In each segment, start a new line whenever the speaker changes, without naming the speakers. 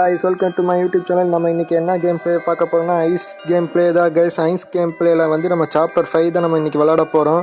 Guys welcome to my YouTube channel நம்ம இன்றைக்கி என்ன கேம் ப்ளே பார்க்க போகிறோம்னா ஐஸ் கேம் ப்ளே தான் கைஸ் ஐஸ் கேம் ப்ளேயில் வந்து நம்ம சாப்டர் ஃபைவ் தான் நம்ம இன்றைக்கி விளாட போகிறோம்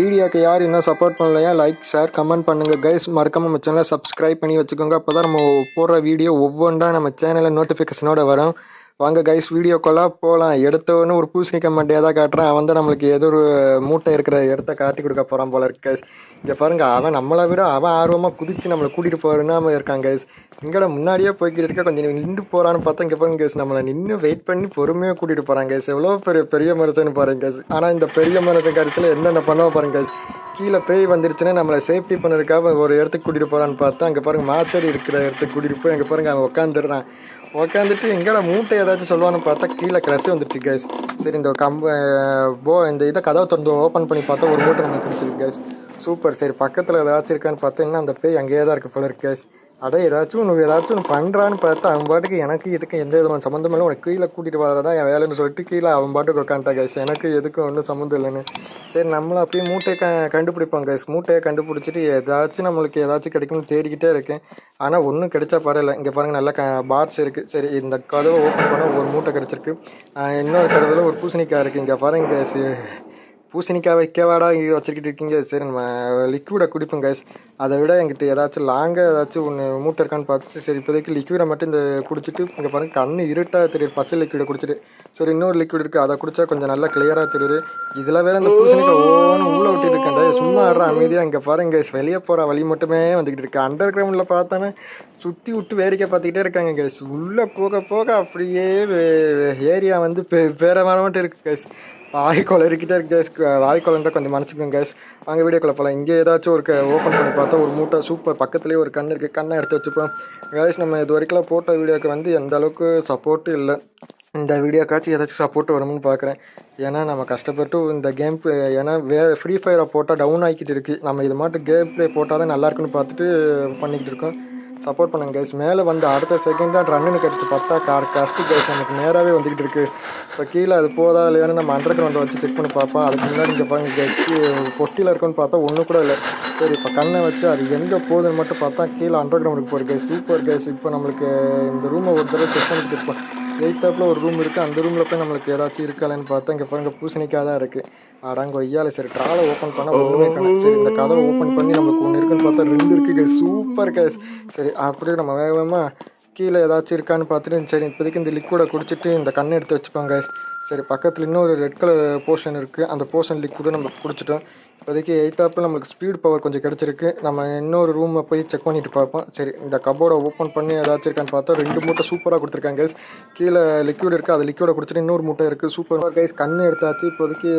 வீடியோக்கு யார் இன்னும் சப்போர்ட் பண்ணலையா லைக் ஷேர் கமெண்ட் பண்ணுங்கள் கைஸ் மறக்காம நம்ம சேனலை சப்ஸ்கிரைப் பண்ணி வச்சுக்கோங்க. அப்போ தான் நம்ம போடுற வீடியோ ஒவ்வொன்றா நம்ம சேனலில் நோட்டிஃபிகேஷனோட வரும். வாங்க கைஸ் வீடியோக்கெல்லாம் போகலாம் எடுத்தவொன்னு ஒரு பூசணிக்க மண்டியாக தான் காட்டுறான். அவன் தான் நம்மளுக்கு ஏதோ ஒரு மூட்டை இருக்கிற இடத்த காட்டி கொடுக்க போகிறான் போல இருக்கு கைஸ் இங்கே பாருங்க அவன் நம்மளை விட அவன் ஆர்வமாக குதிச்சு நம்மளை கூட்டிகிட்டு போகிறேன்னு இருக்கான் கைஸ் இங்கட முன்னாடியே போய்கிட்டு இருக்க கொஞ்சம் நின்று போகிறான்னு பார்த்தா இங்கே பாருங்க கேஸ் நம்மளை நின்று வெயிட் பண்ணி பொறுமையாக கூட்டிகிட்டு போகிறாங்க கேஸ் எவ்வளோ பெரிய பெரிய மனுஷன் பாருங்க கேஸ் ஆனால் இந்த பெரிய மனுஷன் கடைசியில் என்னென்ன பண்ண பாருங்க கைஸ் கீழே பேய் வந்துருச்சுன்னா நம்மளை சேஃப்டி பண்ணுறதுக்காக ஒரு இடத்துக்கு கூட்டிகிட்டு போகிறான்னு பார்த்தா அங்கே பாருங்க மாச்சடி இருக்கிற இடத்துக்கு கூட்டிகிட்டு போய் அங்கே பாருங்க அவன் உட்காந்துடுறான் உட்காந்துட்டு எங்கடா மூட்டை ஏதாச்சும் சொல்லுவான்னு பார்த்தா கீழே கிளசி வந்துருச்சு கேஸ் சரி இந்த கம்ப போ இந்த இதை கதவை திறந்து ஓப்பன் பண்ணி பார்த்தா ஒரு மூட்டை நமக்கு கிடைச்சிருக்கு கேஸ் சூப்பர். சரி பக்கத்தில் ஏதாச்சும் இருக்கான்னு பார்த்தா இன்னும் அந்த பேய் அங்கேயே தான் இருக்கு போல இருக்கு கேஸ் அட ஏதாச்சும் ஒன்று ஏதாச்சும் ஒன்று பண்ணுறான்னு பார்த்தா அவன் பாட்டுக்கு எனக்கு இதுக்கு எந்த விதமான சம்மந்தம் இல்லை. உனக்கு கீழே கூட்டிகிட்டு வரதான் என் வேலைன்னு சொல்லிட்டு கீழே அவன் பாட்டுக்கு உட்காந்துட்டா கைஸ் எனக்கு எதுக்கும் ஒன்றும் சம்மந்தம் இல்லைன்னு. சரி நம்மளும் அப்படியே மூட்டையை க கண்டுபிடிப்போம் கைஸ் மூட்டையை கண்டுபிடிச்சிட்டு ஏதாச்சும் நம்மளுக்கு ஏதாச்சும் கிடைக்கும்னு தேடிக்கிட்டே இருக்கேன். ஆனால் ஒன்றும் கிடைச்சா பரவாயில்ல. இங்கே பாருங்கள் நல்லா க பாட்ஸ் இருக்குது சரி இந்த கதவை ஓப்பன் பண்ணால் ஒரு மூட்டை கிடச்சிருக்கு. இன்னொரு கதவில் ஒரு பூசணிக்காய் இருக்குது இங்கே பாருங்க. பூசணிக்காய் வைக்கவாடா இங்கே வச்சுக்கிட்டு இருக்கீங்க? சரி நம்ம லிக்விடை குடிப்போம் கைஸ் அதை விட எங்கிட்ட ஏதாச்சும் லாங்காக ஏதாச்சும் ஒன்று மூட்டை இருக்கான்னு பார்த்துட்டு சரி இப்போதைக்கு லிக்விடை மட்டும் இந்த குடிச்சிட்டு இங்கே பாருங்க கண்ணு இருட்டாக தெரியுது. பச்சை லிக்விடை குடிச்சிட்டு. சரி இன்னொரு லிக்விட் இருக்குது அதை குடிச்சா கொஞ்சம் நல்லா கிளியராக தெரியுது. இதில் வேற இந்த பூசணிக்காய் ஓன்னு ஊழ விட்டுட்டு இருக்கேன்டா சும்மா ஆடுற அமைதியாக இங்கே பாருங்க. வெளியே போகிற வழி மட்டுமே வந்துக்கிட்டு இருக்கு. அண்டர் கிரவுண்டில் பார்த்தானே சுற்றி விட்டு வேடிக்கை பார்த்துக்கிட்டே இருக்காங்க கைஸ் உள்ளே போக போக அப்படியே ஏரியா வந்து பெ- வேற மட்டும் இருக்கு கைஸ் ராய்கோல் இருக்கிட்டே இருக்கு கேஸ் இருந்தால் கொஞ்சம் மனசுக்கும் கேஸ் அங்கே வீடியோக்குள்ள போகலாம் இங்கே ஏதாச்சும் ஒரு ஓப்பன் பண்ணி பார்த்தா ஒரு மூட்டை சூப்பர் பக்கத்துலேயே ஒரு கண் இருக்குது கண்ணை எடுத்து வச்சுப்போம். கேஸ் நம்ம இது வரைக்கும் போட்ட வீடியோக்கு வந்து எந்த அளவுக்கு சப்போர்ட்டும் இல்லை. இந்த வீடியோக்காச்சும் ஏதாச்சும் சப்போர்ட் வரும்னு பார்க்குறேன் ஏன்னா நம்ம கஷ்டப்பட்டு இந்த கேம் ஏன்னா வே ஃப்ரீ ஃபயரை போட்டால் டவுன் ஆகிக்கிட்டு இருக்குது நம்ம இது மட்டும் கேம் ப்ளே போட்டால் தான் நல்லாயிருக்குன்னு பார்த்துட்டு பண்ணிக்கிட்டு இருக்கோம். சப்போர்ட் பண்ணுங்க கைஸ் மேலே வந்து அடுத்த செகண்ட் தான் ரன்னுன்னு கிடச்சி பார்த்தா கார் கசு கைஸ் எனக்கு நேராகவே வந்துக்கிட்டு இருக்கு. இப்போ கீழே அது போதா இல்லையான்னு நம்ம அண்டர் கிரவுண்டை வச்சு செக் பண்ணி பார்ப்போம். அதுக்கு முன்னாடி இங்கே பாருங்க கைஸ் பொட்டியில் இருக்குன்னு பார்த்தா ஒன்றும் கூட இல்லை. சரி இப்போ கண்ணை வச்சு அது எங்கே போகுதுன்னு மட்டும் பார்த்தா கீழே அண்டர் கிரவுண்டுக்கு போகிற கைஸ் சூப்பர் கைஸ் இப்போ நம்மளுக்கு இந்த ரூமை ஒரு தடவை செக் பண்ணிட்டு இருப்போம். எயித்தாப்பில் ஒரு ரூம் இருக்குது அந்த ரூமில் போய் நம்மளுக்கு ஏதாச்சும் இருக்காளன்னு பார்த்தா இங்கே பாருங்க பூசணிக்காக தான் இருக்குது அடாங்க ஒய்யால சரி ட்ராலை ஓப்பன் பண்ணால் ஒன்றுமே கணக்கு சரி இந்த கதவை ஓப்பன் பண்ணி நம்மளுக்கு ஒன்று இருக்குன்னு பார்த்தா ரெண்டு இருக்குது கேஸ் சூப்பர் கேஸ் சரி அப்படியே நம்ம வேக வேகமாக கீழே ஏதாச்சும் இருக்கான்னு பார்த்துட்டு சரி இப்போதைக்கு இந்த லிக்விடை குடிச்சிட்டு இந்த கண்ணை எடுத்து வச்சுப்பாங்க சரி பக்கத்தில் இன்னொரு ரெட் கலர் போர்ஷன் இருக்குது அந்த போர்ஷன் லிக்விடை நம்ம குடிச்சிட்டோம். இப்போதைக்கு எயித்தாப்பில் நம்மளுக்கு ஸ்பீட் பவர் கொஞ்சம் கிடச்சிருக்கு. நம்ம இன்னொரு ரூமை போய் செக் பண்ணிட்டு பார்ப்போம். சரி இந்த கபோர்டை ஓப்பன் பண்ணி ஏதாச்சும் இருக்கான்னு பார்த்தா ரெண்டு மூட்டை சூப்பராக கொடுத்துருக்காங்க கைஸ் கீழே லிக்விட் இருக்குது அது லிக்விடை குடிச்சிட்டு இன்னொரு மூட்டை இருக்குது சூப்பராக கைஸ் கண்ணு எடுத்தாச்சு. இப்போதைக்கு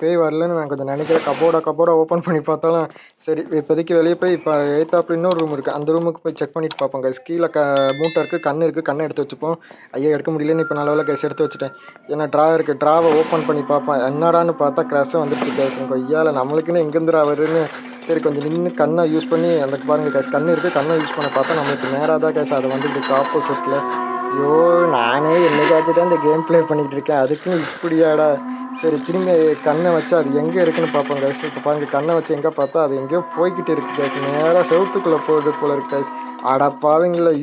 பேய் வரலன்னு நான் கொஞ்சம் நினைக்கிறேன். கபோர்டை கபோர்டை ஓப்பன் பண்ணி பார்த்தாலும் சரி இப்போதைக்கு வெளியே போய் இப்போ எயித்தாப்பில் இன்னொரு ரூம் இருக்குது அந்த ரூமுக்கு போய் செக் பண்ணிட்டு பார்ப்போம் கைஸ் கீழே க மூட்டை இருக்குது கண்ணு இருக்குது கண்ணை எடுத்து வச்சுப்போம். ஐயா எடுக்க முடியலன்னு இப்போ நல்ல வேலை கைஸ் எடுத்து வச்சுட்டேன். ஏன்னா ட்ரா இருக்குது ட்ராவை ஓப்பன் பண்ணி பார்ப்பேன் என்னடான்னு பார்த்தா க்ராஷாக வந்துருச்சு கைஸ் கொய்யால நம்மளுக்குன்னு எங்கேருந்துடா வருதுன்னு சரி கொஞ்சம் நின்று கண்ணை யூஸ் பண்ணி அந்த பாருங்கள் கேஷ் கண்ணு இருக்குது கண்ணை யூஸ் பண்ண பார்த்தா நம்மளுக்கு நேராக தான் கேஷ் அது வந்துட்டு ஆப்போசிட்டில் ஐயோ நானே என்னைக்காச்சும் தான் இந்த கேம் ப்ளே பண்ணிகிட்டு இருக்கேன். அதுக்கும் இப்படியாடா. சரி திரும்பி கண்ணை வச்சு அது எங்கே இருக்குன்னு பார்ப்போம் கேஸ் இப்போ பாருங்கள் கண்ணை வச்சு எங்கே பார்த்தா அது எங்கேயோ போய்கிட்டு இருக்குது கேஸ் நேராக செவுத்துக்குள்ளே போகுது போல இருக்கு கேஸ் அட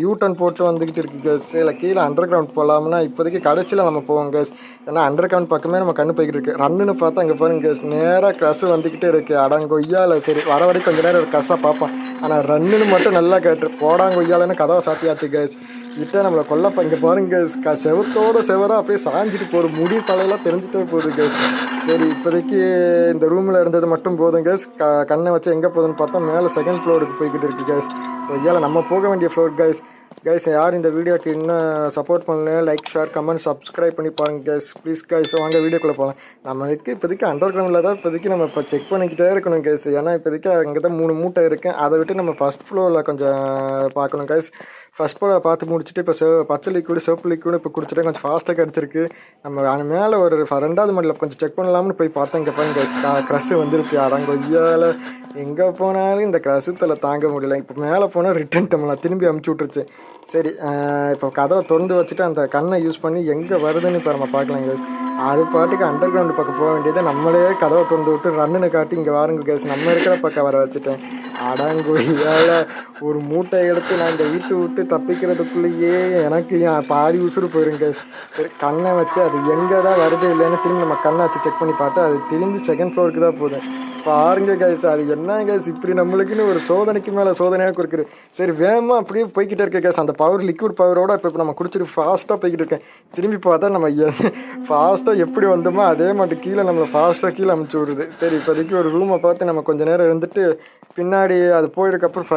யூ டர்ன் போட்டு வந்துக்கிட்டு இருக்கு கேஸ் இல்லை கீழே அண்டர் கிரவுண்ட் போகலாம்னா இப்போதைக்கு கடைசியில் நம்ம போவோம் கேஸ் ஏன்னா அண்டர் கிரவுண்ட் பக்கமே நம்ம கண்ணு போய்கிட்டு இருக்கு. ரன்னுன்னு பார்த்தா அங்கே பாருங்க கேஸ் நேராக க்ரஸ் வந்துக்கிட்டே இருக்கு. அடங்கொய்யால சரி வர வரைக்கும் கொஞ்ச நேரம் ஒரு க்ரஸ்ஸாக பார்ப்போம். ஆனால் ரன்னுன்னு மட்டும் நல்லா கேட்டு போடாங்கொய்யாலன்னு கதவை சாத்தியாச்சு கேஸ் கிட்ட நம்மளை கொல்லப்ப இங்கே பாருங்க க செவத்தோட செவரா அப்படியே சாஞ்சிட்டு போகிற முடி தலையெல்லாம் தெரிஞ்சுட்டே போகுது கேஸ் சரி இப்போதைக்கு இந்த ரூமில் இருந்தது மட்டும் போதும் கேஸ் க கண்ணை வச்சு எங்கே போகுதுன்னு பார்த்தா மேலே செகண்ட் ஃப்ளோருக்கு போய்கிட்டு இருக்கு கேஸ் ஐயால நம்ம போக வேண்டிய ஃப்ளோர் கேஸ் கைஸ் யார் இந்த வீடியோக்கு இன்னும் சப்போர்ட் பண்ணல லைக் ஷேர் கமெண்ட் சப்ஸ்கிரைப் பண்ணி பாருங்க கைஸ் ப்ளீஸ் கைஸ் வாங்க வீடியோக்குள்ளே போகலாம் நம்மளுக்கு இப்போதைக்கு அண்டர் கிரவுண்டில் தான் இப்போதைக்கு நம்ம இப்போ செக் பண்ணிக்கிட்டே இருக்கணும் கைஸ் ஏன்னா இப்போதைக்கு அங்கே தான் மூணு மூட்டை இருக்குது அதை விட்டு நம்ம ஃபஸ்ட் ஃப்ளோரில் கொஞ்சம் பார்க்கணும் கைஸ் ஃபஸ்ட் ஃப்ளோரை பார்த்து முடிச்சுட்டு இப்போ செவ பச்சை லிக்விடு சிவப்பு லிக்விடு இப்போ குடிச்சிட்டு கொஞ்சம் ஃபாஸ்ட்டாக கிடச்சிருக்கு. நம்ம அது மேலே ஒரு ரெண்டாவது மாடியில் கொஞ்சம் செக் பண்ணலாம்னு போய் பார்த்தேன். இங்கே பாருங்க இங்கே க்ரஷ் வந்துருச்சு. அடங்கொய்யால. எங்கே போனாலும் இந்த க்ரஷத்தில் தாங்க முடியல. இப்போ மேலே போனால் ரிட்டன் டம்லாம் திரும்பி அமுச்சு விட்ருச்சு சரி இப்போ கதவை திறந்து வச்சுட்டு அந்த கண்ணை யூஸ் பண்ணி எங்கே வருதுன்னு இப்போ நம்ம பார்க்கலாம் கேஸ் அது பாட்டுக்கு அண்டர் கிரவுண்டு பக்கம் போக வேண்டியதை நம்மளே கதவை திறந்து விட்டு ரன்னுன்னு காட்டி இங்கே வாருங்க கேஸ் நம்ம இருக்கிற பக்கம் வர வச்சுட்டேன். அடாங்கோயியால் ஒரு மூட்டை எடுத்து நான் இந்த வீட்டு விட்டு தப்பிக்கிறதுக்குள்ளேயே எனக்கு என் பாதி உசுறு போயிடும் கேஸ் சரி கண்ணை வச்சு அது எங்கே தான் வருது இல்லைன்னு திரும்பி நம்ம கண்ணை வச்சு செக் பண்ணி பார்த்தா அது திரும்பி செகண்ட் ஃப்ளோருக்கு தான் போகுது. பாருங்க கைஸ் அது என்ன கைஸ் இப்படி நம்மளுக்குன்னு ஒரு சோதனைக்கு மேலே சோதனையாக கொடுக்குது சரி வேகமாக அப்படியே போய்கிட்டே இருக்க கேஸ் அந்த பவர் லிக்விட் பவரோட இப்போ இப்போ நம்ம குடிச்சிட்டு ஃபாஸ்ட்டாக போய்கிட்டு இருக்கேன். திரும்பி பார்த்தா நம்ம ஃபாஸ்ட்டாக எப்படி வந்தோமோ அதே மாதிரி கீழே நம்மளை ஃபாஸ்ட்டாக கீழே அமுச்சு விடுது. சரி இப்போதைக்கு ஒரு ரூமை பார்த்து நம்ம கொஞ்சம் நேரம் இருந்துட்டு பின்னாடி அது போயிருக்கப்புறம்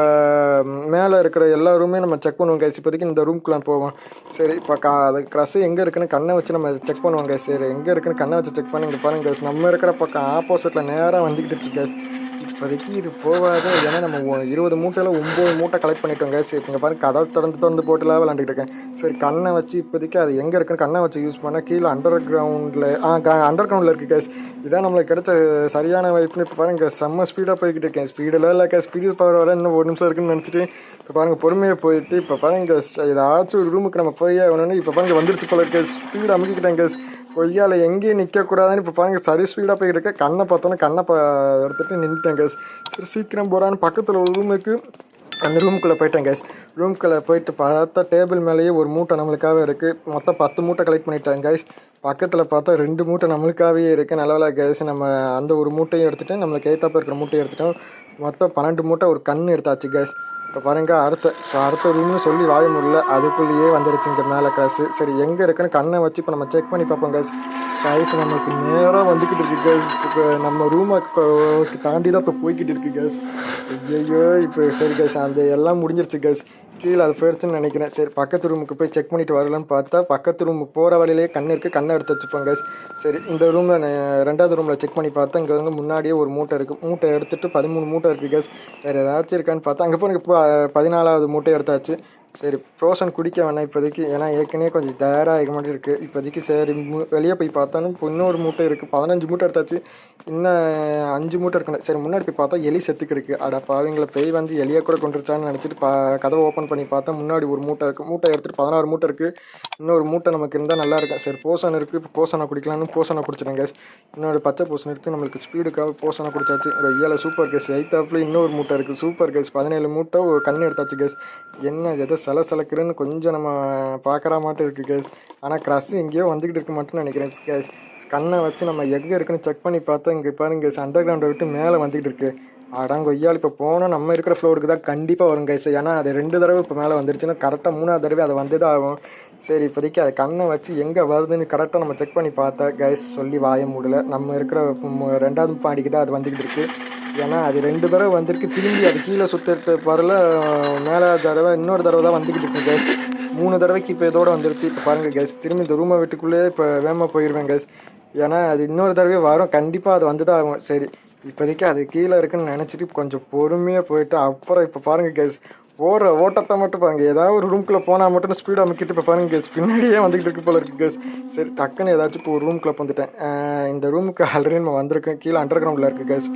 மேலே இருக்கிற எல்லா ரூமையும் நம்ம செக் பண்ணுவோம் கைஸ் இப்போதைக்கு இந்த ரூம்குள்ளே போவோம். சரி இப்போ கா அது க்ரஸ் எங்கே இருக்குன்னு கண்ணை வச்சு நம்ம செக் பண்ணுவோம் கைஸ் சரி எங்கே இருக்குன்னு கண்ணை வச்சு செக் பண்ணி இங்கே பாருங்க கைஸ் நம்ம இருக்கிற பக்கம் ஆப்போசிட்டில் நேராக வந்துக்கிட்டு இருக்கு கேஸ் இப்போதைக்கு இது போகாது. ஏன்னா நம்ம இருபது மூட்டையில் ஒம்பது மூட்டை கலெக்ட் பண்ணிட்டோங்க. சரி இப்போ இங்கே பாருங்க கதவு திறந்து திறந்து போட்டுலாம் விளாண்டுட்டு இருக்கேன். சரி கண்ணை வச்சு இப்போதைக்கு அது எங்கே இருக்குன்னு கண்ணை வச்சு யூஸ் பண்ணால் கீழே அண்டர் கிரவுண்டில் ஆ அண்டர் கிரவுண்டில் இருக்குது கேஸ் இதான் நம்மளுக்கு கிடைச்ச சரியான வாய்ப்புன்னு இப்போ பாருங்க செம்ம ஸ்பீடாக போய்கிட்டு இருக்கேன். ஸ்பீடில் இல்லை கேஸ் ஸ்பீடு பவர் வர இன்னும் ஒரு நிமிஷம் இருக்குன்னு நினச்சிட்டு இப்போ பாருங்க பொறுமையாக போயிட்டு இப்போ பாருங்க ஏதாச்சும் ஒரு ரூமுக்கு நம்ம போய் ஆகணும்னு இப்போ பாருங்க வந்துருச்சு போல கேஸ் ஸ்பீடு அமுக்கிக்கிட்டேன் கேஸ் கொய்யால எங்கேயும் நிற்கக்கூடாதுன்னு இப்போ பாருங்க சரி ஸ்பீடாக போய் இருக்க. கண்ணை பார்த்தோன்னே கண்ணை ப எடுத்துட்டு நின்றுட்டேன் கேஸ் சரி சீக்கிரம் போகிறான்னு பக்கத்தில் ஒரு ரூமுக்கு அந்த ரூமுக்குள்ளே போயிட்டேன் கேஸ் ரூம்குள்ளே போயிட்டு பார்த்தா டேபிள் மேலேயே ஒரு மூட்டை நம்மளுக்காகவே இருக்குது மொத்தம் பத்து மூட்டை கலெக்ட் பண்ணிட்டேன் கைஸ் பக்கத்தில் பார்த்தா ரெண்டு மூட்டை நம்மளுக்காகவே இருக்குது நல்ல கேஸ் நம்ம அந்த ஒரு மூட்டையும் எடுத்துட்டு நம்மளுக்கு ஏத்தாப்ப இருக்கிற மூட்டையும் எடுத்துட்டோம். மொத்தம் பன்னெண்டு மூட்டை ஒரு கண் எடுத்தாச்சு கேஸ் இப்போ பாருங்க அடுத்த. ஸோ அடுத்த ரூம்னு சொல்லி வாய முடியல அதுக்குள்ளேயே வந்துடுச்சு மேலே காசு சரி எங்கே இருக்குன்னு கண்ணை வச்சு இப்போ நம்ம செக் பண்ணி பார்ப்போம் காசு கைஸ் நமக்கு நேராக வந்துக்கிட்டு இருக்கு கேஸ் இப்போ நம்ம ரூமை தாண்டி தான் இப்போ போய்கிட்டு இருக்கு கேஸ் ஐயோ இப்போ சரி கேஸ் அந்த எல்லாம் முடிஞ்சிருச்சு கேஸ் கீழே அது போயிடுச்சுன்னு நினைக்கிறேன். சரி பக்கத்து ரூமுக்கு போய் செக் பண்ணிட்டு வரலான்னு பார்த்தா பக்கத்து ரூம் போகிற வழியிலேயே கண் இருக்குது கண்ணை எடுத்து வச்சுப்பாங்க கேஸ் சரி இந்த ரூமில் ரெண்டாவது ரூமில் செக் பண்ணி பார்த்தா இங்கே வந்து முன்னாடியே ஒரு மூட்டை இருக்குது மூட்டை எடுத்துட்டு பதிமூணு மூட்டை இருக்குது கேஸ் வேறு ஏதாச்சும் இருக்கான்னு பார்த்தா அங்கே போய் இப்போ பதினாலாவது மூட்டை எடுத்தாச்சு. சரி ப்ரோசன் குடிக்க வேணாம் இப்போதைக்கு. ஏன்னா ஏற்கனவே கொஞ்சம் தயாராக இருக்க மாதிரி இருக்குது இப்போதைக்கு சரி வெளியே போய் பார்த்தாலும் இப்போ இன்னொரு மூட்டை இருக்குது பதினஞ்சு மூட்டை எடுத்தாச்சு. இன்னும் அஞ்சு மூட்டை இருக்கணும் சரி முன்னாடி போய் பார்த்தா எலி செத்துக்கு இருக்குது அட பாவங்களை பேய் வந்து எலியை கூட கொண்டுருச்சான்னு நினச்சிட்டு பா கதவை ஓப்பன் பண்ணி பார்த்தா முன்னாடி ஒரு மூட்டை இருக்குது மூட்டை எடுத்துகிட்டு பதினாறு மூட்டை இருக்குது இன்னொரு மூட்டை நமக்கு இருந்தால் நல்லா இருக்கும். சரி போசன் இருக்குது இப்போ போசனை குடிக்கலாம்னு போசனை குடிச்சிட்டேன் கேஸ் இன்னொரு பச்சை போசன் இருக்குது நம்மளுக்கு ஸ்பீடுக்காக போசனை குடிச்சாச்சு. ஏழை சூப்பர் கேஸ் எயித்தாப்பில் இன்னொரு மூட்டை இருக்குது சூப்பர் கேஸ் பதினேழு மூட்டை ஒரு கண்ணு எடுத்தாச்சு கேஸ் என்ன எதை சில சிலக்குறேன்னு கொஞ்சம் நம்ம பார்க்குற மாட்டம் இருக்குது கேஸ் ஆனால் க்ரஷ் எங்கேயோ வந்துக்கிட்டு இருக்க மாட்டேன்னு நினைக்கிறேன் கேஸ் கண்ணை வச்சு நம்ம எங்கே இருக்குன்னு செக் பண்ணி பார்த்தா இங்கே பாருங்க கேஸ் அண்டர் கிரவுண்டை விட்டு மேலே வந்துக்கிட்டு இருக்கு. அடங்க ஒய்யால் இப்போ போனால் நம்ம இருக்கிற ஃப்ளோருக்கு தான் கண்டிப்பாக வரும் கைஸ் ஏன்னா அது ரெண்டு தடவை இப்போ மேலே வந்துருச்சுன்னா கரெக்டாக மூணாவது தடவை அது வந்து தான் ஆகும். சரி இப்போதைக்கு அது கண்ணை வச்சு எங்கே வருதுன்னு கரெக்டாக நம்ம செக் பண்ணி பார்த்தா கைஸ் சொல்லி வாய முடியல நம்ம இருக்கிற ரெண்டாவது பாண்டிக்கு தான் அது வந்துக்கிட்டு இருக்குது ஏன்னா அது ரெண்டு தடவை வந்திருக்கு. திரும்பி அது கீழே சுற்றுற பரல மேலே தடவை இன்னொரு தடவை தான் வந்துக்கிட்டு இருக்கு கேஸ் மூணு தடவைக்கு இப்போ இதோட வந்துருச்சு. இப்போ பாருங்கள் கேஸ் திரும்பி இந்த ரூமை வீட்டுக்குள்ளேயே இப்போ வேகமாக போயிடுவேன் கேஸ் ஏன்னா அது இன்னொரு தடவை வரும். கண்டிப்பாக அது வந்து தான் ஆகும். சரி இப்போதைக்கு அது கீழே இருக்குன்னு நினச்சிட்டு கொஞ்சம் பொறுமையாக போயிட்டு அப்புறம் இப்போ பாருங்கள் கேஸ் ஓடுற ஓட்டத்தை மட்டும் பாருங்க. ஏதாவது ஒரு ரூம்குள்ளே போனால் மட்டும் ஸ்பீடாக அமைக்கிட்டு இப்போ பாருங்க கேஸ் பின்னாடியே வந்துக்கிட்டு இருக்கு போல இருக்கு கேஸ் சரி டக்குன்னு ஏதாச்சும் இப்போ ஒரு ரூம்குள்ளே வந்துட்டேன். இந்த ரூமுக்கு ஆல்ரெடி நம்ம வந்திருக்கோம். கீழே அண்டர் கிரவுண்டில் இருக்குது கேஸ்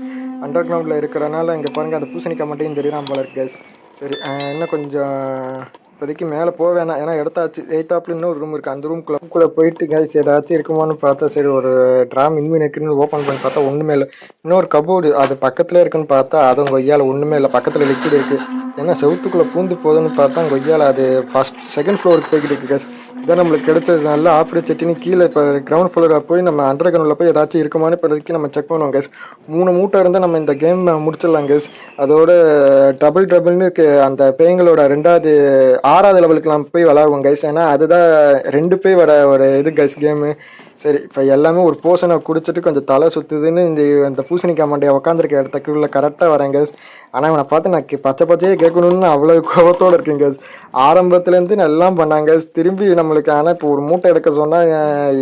அண்டர் கிரவுண்டில் இருக்கிறனால இங்கே பாருங்கள் அந்த பூசணிக்காய் மட்டும் தெரியாமல் போல இருக்கு கேஸ் சரி இன்னும் கொஞ்சம் இப்போதைக்கு மேலே போக வேணாம். ஏன்னா எடுத்தாச்சு எயித்தாப்பில் இன்னொரு ரூம் இருக்குது அந்த ரூம்குள்ளே ரூம்குள்ளே போயிட்டு கேஸ் ஏதாச்சும் இருக்குமான்னு பார்த்தா சரி ஒரு ட்ராம் இன்வின் இருக்குன்னு ஓப்பன் பண்ணி பார்த்தா ஒன்றுமே இல்லை. இன்னொரு கபோர்டு அது பக்கத்தில் இருக்குன்னு பார்த்தா அதுவும் கொய்யால் ஒன்றுமே இல்லை. பக்கத்தில் லிக்விட் இருக்குது ஏன்னா செவுத்துக்குள்ளே பூந்து போகுதுன்னு பார்த்தா கொய்யால் அது ஃபஸ்ட் செகண்ட் ஃப்ளோருக்கு போய்கிட்டு இருக்கு கேஸ் இதான் நம்மளுக்கு கிடைச்சது. நல்ல ஆப்ரே செட்டின்னு கீழே இப்போ கிரவுண்ட் ஃப்ளோரில் போய் நம்ம அண்டர் கிரவுண்டில் போய் ஏதாச்சும் இருக்குமான்னு இப்போதைக்கு நம்ம செக் பண்ணுவோம் கேஸ் மூணு மூட்டை இருந்தால் நம்ம இந்த கேம் முடிச்சிடலாம் கேஸ் அதோட டபுள் டபுள்னு அந்த பேய்களோட ரெண்டாவது ஆறாவது லெவலுக்குலாம் போய் விளாடுவோம் கைஸ் ஏன்னா அதுதான் ரெண்டு போய் வர ஒரு இது கைஸ் கேமு சரி இப்போ எல்லாமே ஒரு போஷனை குடிச்சிட்டு கொஞ்சம் தலை சுற்றுதுன்னு இந்த இந்த பூசணிக்காய் மண்டையை உட்காந்துருக்க இடத்துக்குள்ள கரெக்டாக வரேன் கேஸ் ஆனால் இவனை பார்த்து நான் கே- பச்சை பச்சையே கேட்கணும்னு அவ்வளோ கோபத்தோடு இருக்கேன் கேஸ் ஆரம்பத்துலேருந்து நான் எல்லாம் பண்ணாங்க திரும்பி நம்மளுக்கு ஆனால் இப்போ ஒரு மூட்டை எடுக்க சொன்னால்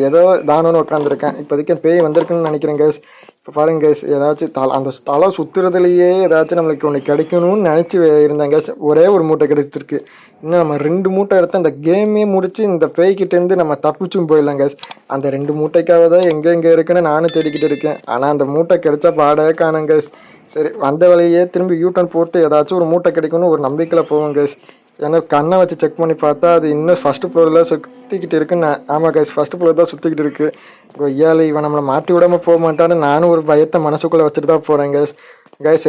ஏதோ தானோன்னு உட்காந்துருக்கேன் இப்போதைக்கு பேய் வந்திருக்குன்னு நினைக்கிறேன் கேஸ் இப்போ பாருங்க கேஸ் ஏதாச்சும் தலை அந்த தலை சுற்றுறதுலையே ஏதாச்சும் நம்மளுக்கு ஒன்று கிடைக்கணும்னு நினச்சி இருந்தேன் கேஸ் ஒரே ஒரு மூட்டை கிடைச்சிருக்கு. இன்னும் நம்ம ரெண்டு மூட்டை எடுத்து அந்த கேமே முடித்து இந்த பேய்கிட்டேருந்து நம்ம தப்பிச்சும் போயிடலாம் கேஸ் அந்த ரெண்டு மூட்டைக்காக தான் எங்கே எங்கே இருக்குன்னு நானும் தேடிக்கிட்டு இருக்கேன். ஆனால் அந்த மூட்டை கிடைச்சா பாடே காணும் கேஸ் சரி வந்த வழியே திரும்பி யூட்டன் போட்டு ஏதாச்சும் ஒரு மூட்டை கிடைக்கும்னு ஒரு நம்பிக்கையில் போவோம் கேஸ் ஏன்னா கண்ணை வச்சு செக் பண்ணி பார்த்தா அது இன்னும் ஃபஸ்ட்டு ஃப்ளோரில் சுற்றிக்கிட்டு இருக்குன்னு ஆமாம் கைஸ் ஃபஸ்ட்டு ஃப்ளோர் தான் சுற்றிக்கிட்டு இருக்கு. கொய்யால இவன் நம்மளை மாட்டி விடாமல் போக மாட்டான்னு நானும் ஒரு பயத்தை மனசுக்குள்ளே வச்சுட்டு தான் போகிறேன் கைஸ் கைஸ்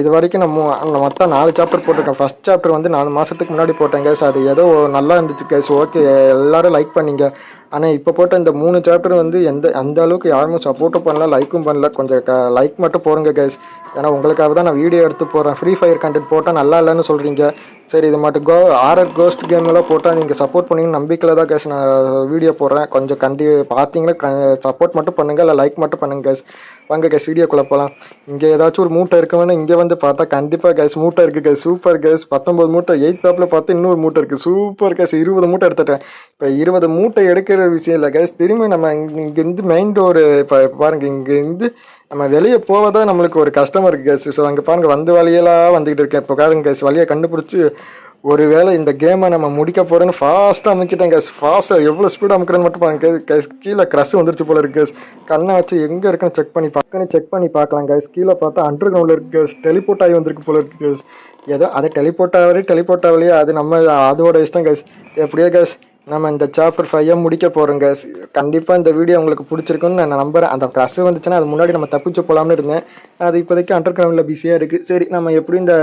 இது வரைக்கும் நம்ம மொத்தம் நாலு சாப்டர் போட்டிருக்கேன். ஃபர்ஸ்ட் சாப்டர் வந்து நாலு மாதத்துக்கு முன்னாடி போட்டேன் கைஸ் அது ஏதோ நல்லா இருந்துச்சு கைஸ் ஓகே எல்லாரும் லைக் பண்ணிங்க. ஆனால் இப்போ போட்ட இந்த மூணு சாப்டர் வந்து எந்த அந்த அளவுக்கு யாருமே சப்போர்ட்டும் பண்ணல லைக்கும் பண்ணல. கொஞ்சம் லைக் மட்டும் போடுங்க கைஸ் ஏன்னா உங்களுக்காக தான் நான் வீடியோ எடுத்து போடுறேன். ஃப்ரீ ஃபயர் கண்டென்ட் போட்டால் நல்லா இல்லைன்னு சொல்கிறீங்க சரி இது மட்டும் கோ ஆர்ஆர் கோஸ்ட் கேம்லாம் போட்டால் நீங்கள் சப்போர்ட் பண்ணீங்கன்னு நம்பிக்கையில் தான் கேஸ் நான் வீடியோ போடுறேன். கொஞ்சம் கண்டி பார்த்தீங்கன்னா சப்போர்ட் மட்டும் பண்ணுங்கள் இல்லை லைக் மட்டும் பண்ணுங்க கேஸ் வாங்க கேஸ் வீடியோக்குள்ளே போகலாம் இங்கே ஏதாச்சும் ஒரு மூட்டை இருக்குன்னு இங்கே வந்து பார்த்தா கண்டிப்பாக கேஸ் மூட்டை இருக்குது கேஸ் சூப்பர் கேஸ் பத்தொம்பது மூட்டை எயிட் டாப்பில் பார்த்து இன்னொரு மூட்டை இருக்குது சூப்பர் கேஸ் இருபது மூட்டை எடுத்துட்டேன். இப்போ இருபது மூட்டை எடுக்கிற விஷயம் இல்லை கேஸ் திரும்பி நம்ம இங்கேருந்து மெயின் டோர் இப்போ பாருங்கள் இங்கேருந்து நம்ம வெளியே போவதா நம்மளுக்கு ஒரு கஷ்டமாக இருக்குது கேஸ் ஸோ அங்கே பாருங்க வந்து வழியெல்லாம் வந்துக்கிட்டு இருக்கேன். இப்போ பாருங்க கேஸ் வழியை கண்டுபிடிச்சி ஒருவேளை இந்த கேமை நம்ம முடிக்க போகிறோன்னு ஃபாஸ்ட்டாக அமுக்கிட்டேன் கேஸ் ஃபாஸ்ட்டாக எவ்வளோ ஸ்பீடாக அமைக்கிறேன்னு மட்டும் பாருங்க கேஸ் கீழே க்ரஷ் வந்துருச்சு போல இருக்கு கேஸ் கண்ணை வச்சு எங்கே இருக்குன்னு செக் பண்ணி பக்கன்னு செக் பண்ணி பார்க்கலாம் கேஸ் கீழே பார்த்தா அண்டர் கிரவுண்டில் இருக்கு கேஸ் டெலிபோர்ட் ஆகி வந்திருக்கு போல இருக்கு கேஸ் ஏதோ அதை டெலிபோர்ட் ஆகலையே டெலிபோர்ட் ஆகலையே அது நம்ம அதோட இஷ்டம் கேஸ் எப்படியோ கேஸ் நம்ம இந்த சாப்டர் ஃபைவை முடிக்க போகிறோங்க கண்டிப்பாக இந்த வீடியோ உங்களுக்கு பிடிச்சிருக்குன்னு நான் நம்புறேன். அந்த ப்ளஸ் வந்துச்சுன்னா அது முன்னாடி நம்ம தப்பிச்சு போகலாம்னு இருந்தேன். அது இப்போதைக்கு அண்டர் கிரவுண்டில் பிஸியாக இருக்குது சரி நம்ம எப்படி இந்த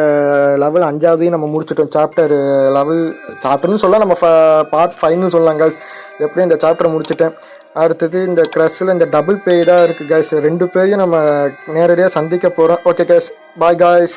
லெவல் அஞ்சாவதையும் நம்ம முடிச்சிட்டோம்? சாப்டர் லெவல் சாப்டர்னு சொல்ல நம்ம பார்ட் ஃபைவ்னு சொல்லலாம் கேஸ் எப்படியும் இந்த சாப்டர் முடிச்சிட்டேன்? அடுத்தது இந்த க்ரஷில் இந்த டபுள் பேய் தான் இருக்குது கேஸ் ரெண்டு பேரையும் நம்ம நேரடியாக சந்திக்க போகிறோம் ஓகே கேஸ் பாய் காய்ஸ்